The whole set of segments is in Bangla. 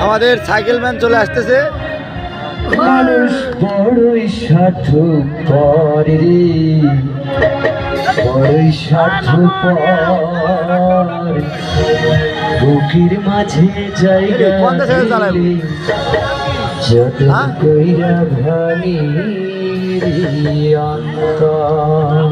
আমাদের সাইকেল ম্যান চলে আসতেছে। মানুষ বড়ই স্বার্থ রে বড়ই স্বার্থ বুকের মাঝে জায়গা যত হ্যাঁ? কইরা ভাঙি অন্তর।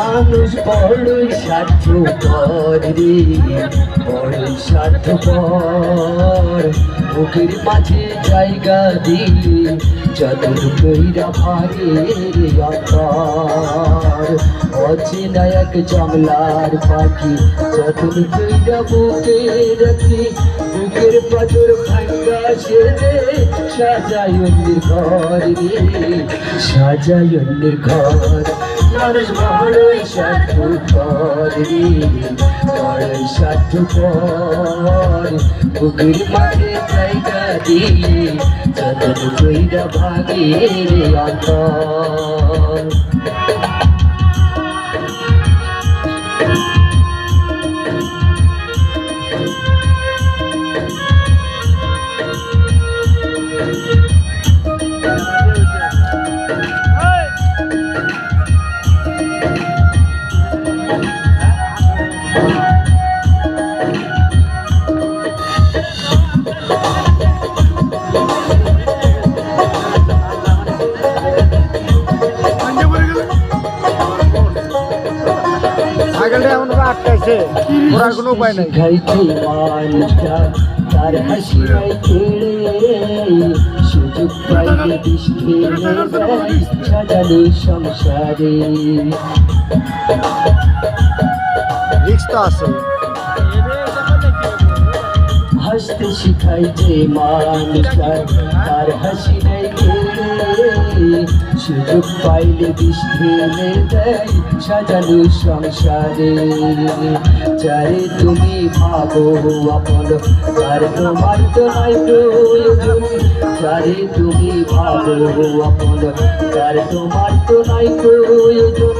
মানুষ বড়ই স্বার্থ রে, বড়ই স্বার্থ বুকের মাঝে জায়গা দিলে যতন কইরা ভাগে রে অন্তর অচেনা এক পাখি যতন কইরা বুকে রাখি, বুকের পাথর ভাঙ্গা ছেড়ে সাজাই অন্যের ঘর রে সাজাই অন্যের ঘর। মানুষ বড়ই স্বার্থপর বড়ই স্বার্থপর বুকের মাঝে জায়গা দিলে যতন কইরা ভাগে রে অন্তর সাইকেলটা এমন করে আটকাইছে ঘোরার কোনো উপায় নেই। তার শিখাই যে মানুষটা তার হাসি সুযোগ পাইলে বিষ দেয় সাজানো সংসারে। চারে তুমি ভাবো আপন আর তোমার তো নাই প্রয়োজন। চারে তুমি ভাবো আপন আর তোমার তো নাই প্রয়োজন।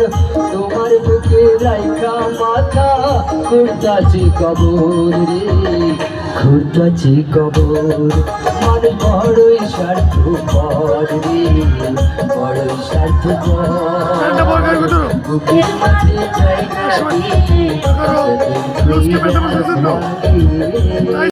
তোমার বুকে রাইখা মাথা খুঁড়তাছি কবর রে। খুঁড়তাছি কবর মানে বড়ই স্বার্থ পর রে। বড়ই